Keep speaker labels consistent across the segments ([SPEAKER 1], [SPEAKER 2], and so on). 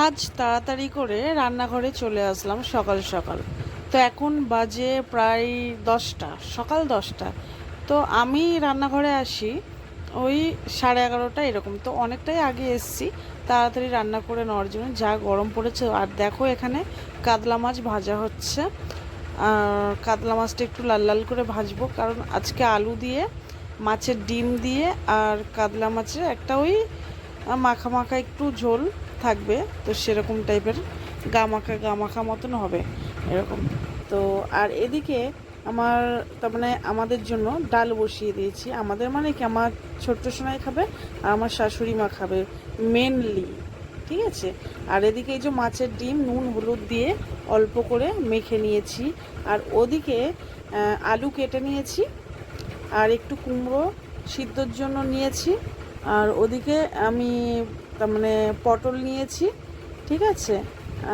[SPEAKER 1] আজ তাড়াতাড়ি করে রান্নাঘরে চলে আসলাম সকাল সকাল। তো এখন বাজে প্রায় দশটা, সকাল দশটা। তো আমি রান্নাঘরে আসি, ওই সাড়ে এগারোটা এরকম। তো অনেকটাই আগে এসছি, তাড়াতাড়ি রান্না করে নেওয়ার জন্য। যা গরম পড়েছে, আর দেখো এখানে কাতলা মাছ ভাজা হচ্ছে। আর কাতলা মাছটা একটু লাল লাল করে ভাজবো, কারণ আজকে আলু দিয়ে, মাছের ডিম দিয়ে, আর কাতলা মাছের একটা ওই মাখা মাখা একটু ঝোল। থাকবে, তো সেরকম টাইপের গামাখা গামাখা মতন হবে, এরকম। তো আর এদিকে আমার, তার মানে আমাদের জন্য ডাল বসিয়ে দিয়েছি। আমাদের মানে কি, আমার ছোট্ট সোনাই খাবে আর আমার শাশুড়ি মা খাবে মেনলি ঠিক আছে? আর এদিকে এই যে মাছের ডিম, নুন, হলুদ দিয়ে অল্প করে মেখে নিয়েছি। আর ওদিকে আলু কেটে নিয়েছি, আর একটু কুমড়ো সিদ্ধর জন্য নিয়েছি। আর ওদিকে আমি তার মানে পটল নিয়েছি, ঠিক আছে?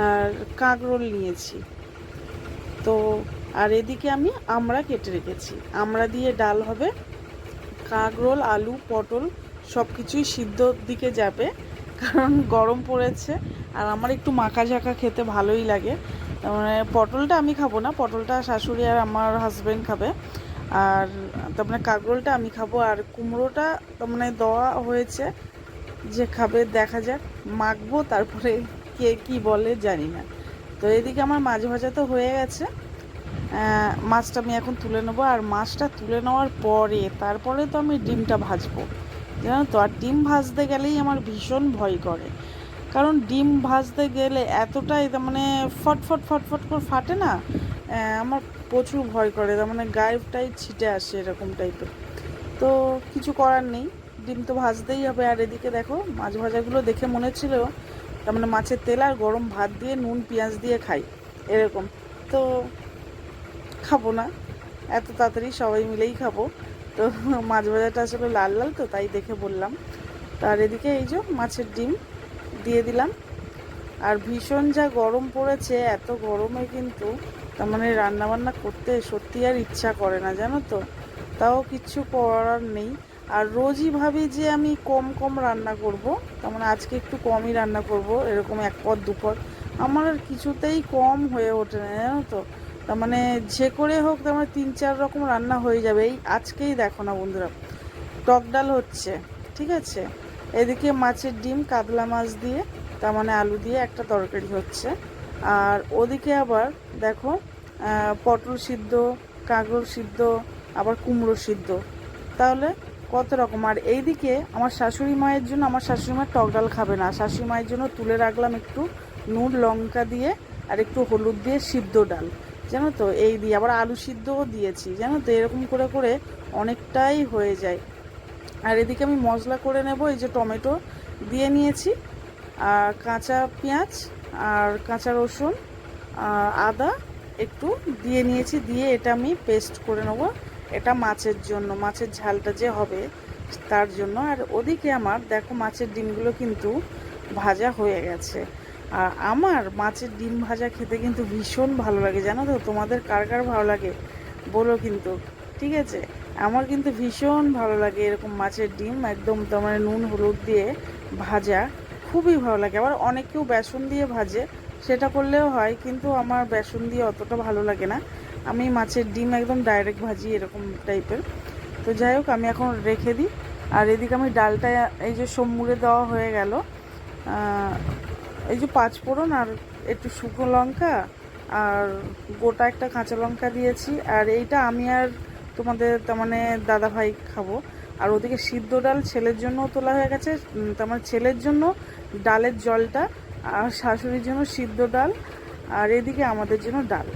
[SPEAKER 1] আর কাঁকরোল নিয়েছি। তো, আর এদিকে আমি আমড়া কেটে রেখেছি। আমড়া দিয়ে ডাল হবে কাঁকরোল আলু, পটল সব কিছুই সিদ্ধর দিকে যাবে, কারণ গরম পড়েছে, আর আমার একটু মাখা ঝাঁকা খেতে ভালোই লাগে। মানে পটলটা আমি খাব না, পটলটা শাশুড়ি আর আমার হাজব্যান্ড খাবে। আর তার মানে কাঁকরোলটা আমি খাব, আর কুমড়োটা তার মানে দেওয়া হয়েছে যে খাবে, দেখা যাক, মাখবো, তারপরে কে কি বলে জানি না। তো এদিকে আমার মাছ ভাজা তো হয়ে গেছে। মাছটা আমি এখন তুলে নেব, আর মাছটা তুলে নেওয়ার পরে, তারপরে তো আমি ডিমটা ভাজবো। জানো তো, আর ডিম ভাজতে গেলেই আমার ভীষণ ভয় করে। কারণ ডিম ভাজতে গেলে এতটাই মানে ফটফট ফটফট করে ফাটে না আমার প্রচুর ভয় করে। তার মানে গায়েবটাই ছিটে আসে এরকম টাইপের তো কিছু করার নেই। ডিম তো ভাজতেই হবে। আর এদিকে দেখো, মাছ ভাজাগুলো দেখে মনে হচ্ছিল তার মানে মাছের তেল আর গরম ভাত দিয়ে নুন, পেঁয়াজ দিয়ে খাই, এরকম। তো খাব না, এত তাড়াতাড়ি সবাই মিলেই খাব। তো মাছ ভাজাটা আসলে লাল লাল তো, তাই দেখে বললাম। তার এদিকে এই যে মাছের ডিম দিয়ে দিলাম। আর ভীষণ যা গরম পড়েছে, এত গরমে কিন্তু তার মানে রান্না বান্না করতে সত্যি আর ইচ্ছা করে না, জানো তো? তাও কিচ্ছু করার নেই। আর রোজই ভাবি যে আমি কম কম রান্না করব। তার মানে আজকে একটু কমই রান্না করব, এরকম এক পদ দুপদ আমার আর কিছুতেই কম হয়ে ওঠে না, জানো তো? তার মানে যে করে হোক, তার মানে তিন চার রকম রান্না হয়ে যাবে। এই আজকেই দেখো না বন্ধুরা, টক ডাল হচ্ছে, ঠিক আছে? এদিকে মাছের ডিম, কাতলা মাছ দিয়ে, তার মানে আলু দিয়ে একটা তরকারি হচ্ছে। আর ওদিকে আবার দেখো পটল সিদ্ধ, কাঁকরোল সিদ্ধ, আবার কুমড়ো সিদ্ধ। তাহলে কত রকম। আর এইদিকে আমার শাশুড়ি মায়ের জন্য আমার শাশুড়ি মা টক ডাল খাবে না। শাশুড়ি মায়ের জন্য তুলে রাখলাম একটু নুন, লঙ্কা দিয়ে আর একটু হলুদ দিয়ে সিদ্ধ ডাল। জানো তো? এই দিয়ে আবার আলু সিদ্ধও দিয়েছি। জানো তো? এরকম করে করে অনেকটাই হয়ে যায়। আর এদিকে আমি মশলা করে নেব। এই যে টমেটো দিয়ে নিয়েছি, আর কাঁচা পেঁয়াজ, আর কাঁচা রসুন আদা একটু দিয়ে নিয়েছি। দিয়ে এটা আমি পেস্ট করে নেব। এটা মাছের জন্য, মাছের ঝালটা যে হবে তার জন্য। আর ওদিকে আমার, দেখো মাছের ডিমগুলো কিন্তু ভাজা হয়ে গেছে। আর আমার মাছের ডিম ভাজা খেতে কিন্তু ভীষণ ভালো লাগে, জানো তো? তোমাদের কার কার ভালো লাগে বলো কিন্তু, ঠিক আছে? আমার কিন্তু ভীষণ ভালো লাগে এরকম মাছের ডিম, একদম তোমার নুন, হলুদ দিয়ে ভাজা, খুবই ভালো লাগে। আবার অনেকেও বেসন দিয়ে ভাজে, সেটা করলেও হয়, কিন্তু আমার বেসন দিয়ে অতটা ভালো লাগে না। আমি মাছের ডিম একদম ডাইরেক্ট ভাজি এরকম টাইপের তো যাই হোক আমি এখন রেখে দিই। আর এদিকে আমি ডালটা এই যে সম্মুড়ে দেওয়া হয়ে গেল। এই যে পাঁচ ফোড়ন আর একটু শুকনো লঙ্কা আর গোটা একটা কাঁচা লঙ্কা দিয়েছি। আর এইটা আমি আর তোমাদের তার মানে দাদা ভাই খাব। আর ওদিকে সিদ্ধ ডাল ছেলের জন্য তোলা হয়ে গেছে। উম, তার মানে ছেলের জন্য ডালের জলটা আর শাশুড়ির জন্য সিদ্ধ ডাল। আর এদিকে আমাদের জন্য ডাল।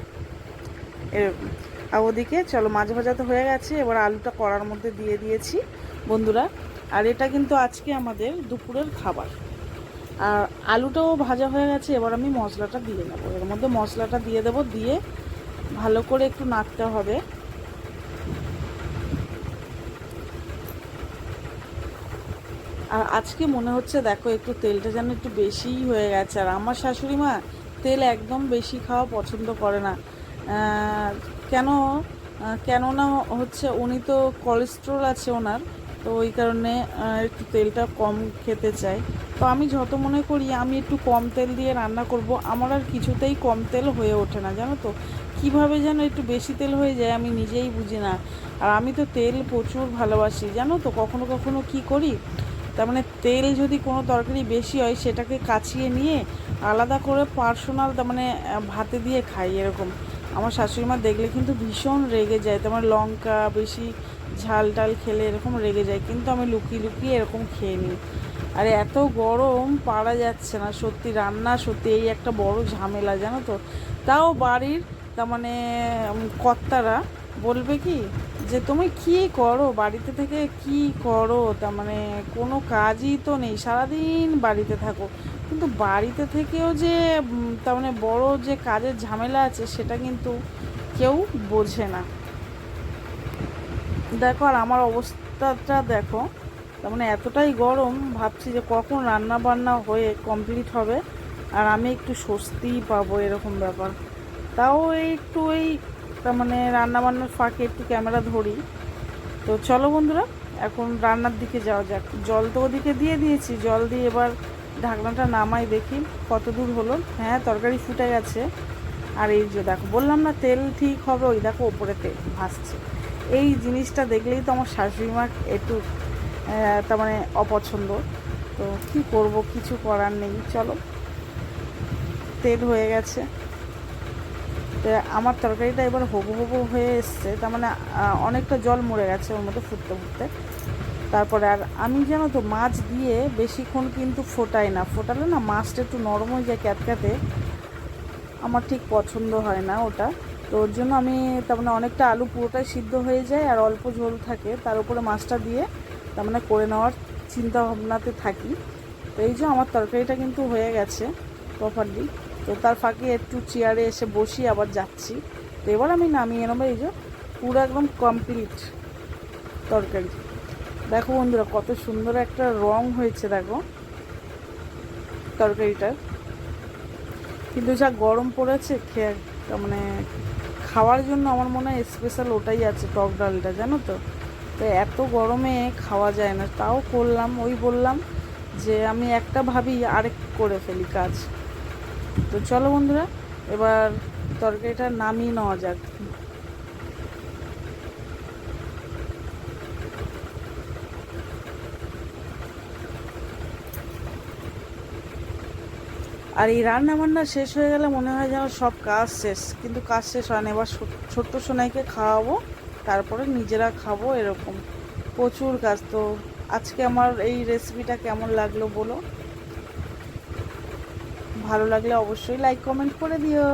[SPEAKER 1] আর ওদিকে চলো মাছ ভাজা তো হয়ে গেছে। এবার আলুটা কড়ার মধ্যে দিয়ে দিয়েছি, বন্ধুরা। আর এটা কিন্তু আজকে আমাদের দুপুরের খাবার। আর আলুটাও ভাজা হয়ে গেছে, এবার আমি মশলাটা দিয়ে নেব। এর মধ্যে মশলাটা দিয়ে দেবো, দিয়ে ভালো করে একটু নাড়তে হবে। আর আজকে মনে হচ্ছে, দেখো, একটু তেলটা যেন একটু বেশিই হয়ে গেছে। আর আমার শাশুড়ি মা তেল একদম বেশি খাওয়া পছন্দ করে না। কেন কেননা হচ্ছে উনি তো কোলেস্ট্রল আছে ওনার, তো ওই কারণে একটু তেলটা কম খেতে চাই তো আমি যত মনে করি, আমি একটু কম তেল দিয়ে রান্না করব, আমার আর কিছুতেই কম তেল হয়ে ওঠে না, জানো তো? কীভাবে যেন একটু বেশি তেল হয়ে যায় আমি নিজেই বুঝি না। আর আমি তো তেল প্রচুর ভালোবাসি, জানো তো? কখনো কখনো কি করি? তার মানে তেল যদি কোনো তরকারি বেশি হয়, সেটাকে কাচিয়ে নিয়ে আলাদা করে পার্সোনাল তার মানে ভাতে দিয়ে খাই এরকম। আমার শাশুড়ি মা দেখলে কিন্তু ভীষণ রেগে যায়। তোমার লঙ্কা বেশি ঝাল টাল খেলে এরকম রেগে যায়। কিন্তু আমি লুকিয়ে লুকিয়ে এরকম খেয়ে নিই। আর এত গরম, পারা যাচ্ছে না। সত্যি রান্না সত্যি এই একটা বড় ঝামেলা, জানো তো? তাও বাড়ির, তার মানে কর্তারা বলবে কি যে, তুমি কি করো? বাড়িতে থেকে কি করো? তার মানে কোনো কাজই তো নেই। সারাদিন বাড়িতে থাকো। কিন্তু বাড়িতে থেকেও যে তার মানে বড় যে কাজের ঝামেলা আছে, সেটা কিন্তু কেউ বোঝে না। দেখো, আর আমার অবস্থাটা দেখো, তার মানে এতটাই গরম, ভাবছি যে কখন রান্না বান্না হয়ে কমপ্লিট হবে, আর আমি একটু স্বস্তিই পাবো এরকম ব্যাপার। তাও একটু এই তার মানে রান্না বান্নার ফাঁকে একটু ক্যামেরা ধরি। তো চলো বন্ধুরা, এখন রান্নার দিকে যাওয়া যাক। জল তো ওদিকে দিয়ে দিয়েছি, জল দিয়ে এবার ঢাকনাটা নামাই দেখি, কত দূর হলো। হ্যাঁ তরকারি ফুটে গেছে। আর এই যে দেখো, বললাম না তেল ঠিক হবে, ওই দেখো ওপরে তেল ভাসছে। এই জিনিসটা দেখলেই তো আমার শাশুড়ি মা একটু তার মানে অপছন্দ। তো কি করব, কিছু করার নেই, চলো। তেল হয়ে গেছে। তো আমার তরকারিটা এবার হবু হবু হয়ে এসছে, তার মানে অনেকটা জল মরে গেছে ওর মধ্যে ফুটতে ফুটতে। তারপরে আর আমি জানো তো, মাছ দিয়ে বেশিক্ষণ কিন্তু ফোটাই না। ফোটালে না মাছটা একটু নরম হয়ে যায় ক্যাতক্যাতে। আমার ঠিক পছন্দ হয় না ওটা। তো ওর জন্য আমি তার মানে অনেকটা আলু পুরোটাই সিদ্ধ হয়ে যায় আর অল্প ঝোল থাকে। তার উপরে মাছটা দিয়ে তার মানে করে নেওয়ার চিন্তা ভাবনাতে থাকি। তো এই যে আমার তরকারিটা কিন্তু হয়ে গেছে প্রপারলি তো তার ফাঁকে একটু চেয়ারে এসে বসি, আবার যাচ্ছি। তো এবার আমি নামিয়ে নেব এই যে পুরো একদম কমপ্লিট তরকারি। দেখো বন্ধুরা, কত সুন্দর একটা রং হয়েছে, দেখো। তরকারিটার কিন্তু যা গরম পড়েছে খেয়ে মানে খাওয়ার জন্য আমার মনে হয় স্পেশাল ওটাই আছে, টক ডালটা, জানো তো? তো এত গরমে খাওয়া যায় না। তাও করলাম, ওই বললাম যে আমি একটা ভাবি আরেক করে ফেলি কাজ। তো চলো বন্ধুরা, এবার তরকারিটা নামিয়ে নেওয়া যাক। আর এই রান্না বান্না শেষ হয়ে গেলে মনে হয় যেন সব কাজ শেষ। কিন্তু কাজ শেষ হয় না। এবার ছোট্ট সোনাইকে খাওয়াবো, তারপরে নিজেরা খাব এরকম। প্রচুর কাজ। তো আজকে আমার এই রেসিপিটা কেমন লাগল বলো? ভালো লাগলে অবশ্যই লাইক কমেন্ট করে দিও।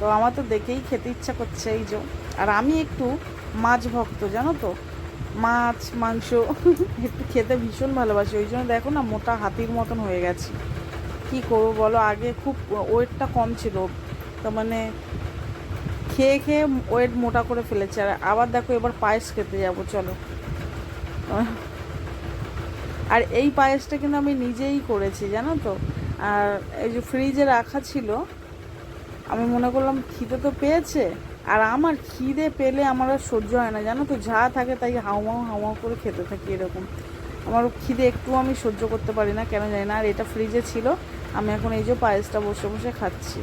[SPEAKER 1] তো আমার তো দেখেই খেতে ইচ্ছা করছে এই যে। আর আমি একটু মাছ ভক্ত, জানো তো? মাছ, মাংস, একটু খেতে ভীষণ ভালোবাসি। ওই জন্য দেখো না, মোটা হাতির মতন হয়ে গেছি। কি করব বলো? আগে খুব ওয়েটটা কম ছিল। তো মানে খেয়ে খেয়ে ওয়েট মোটা করে ফেলেছে। আর আবার দেখো এবার পায়েস খেতে যাব, চলো। আর এই পায়েসটা কিন্তু আমি নিজেই করেছি, জানো তো? আর এই যে ফ্রিজে রাখা ছিল, আমি মনে করলাম খিদে তো পেয়েছে। আর আমার খিদে পেলে আমার আর সহ্য হয় না, জানো তো? যা থাকে তাই হাউমাউ হাউমাউ করে খেতে থাকি এরকম। আমার খিদে একটু আমি সহ্য করতে পারি না, কেন জানি না। আর এটা ফ্রিজে ছিল, আমি এখন এই যে পায়েসটা বসে বসে খাচ্ছি।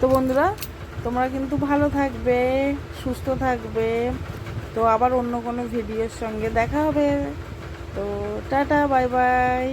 [SPEAKER 1] তো বন্ধুরা, তোমরা কিন্তু ভালো থাকবে, সুস্থ থাকবে। তো আবার অন্য কোনো ভিডিওর সঙ্গে দেখা হবে। তো টাটা, বাই বাই।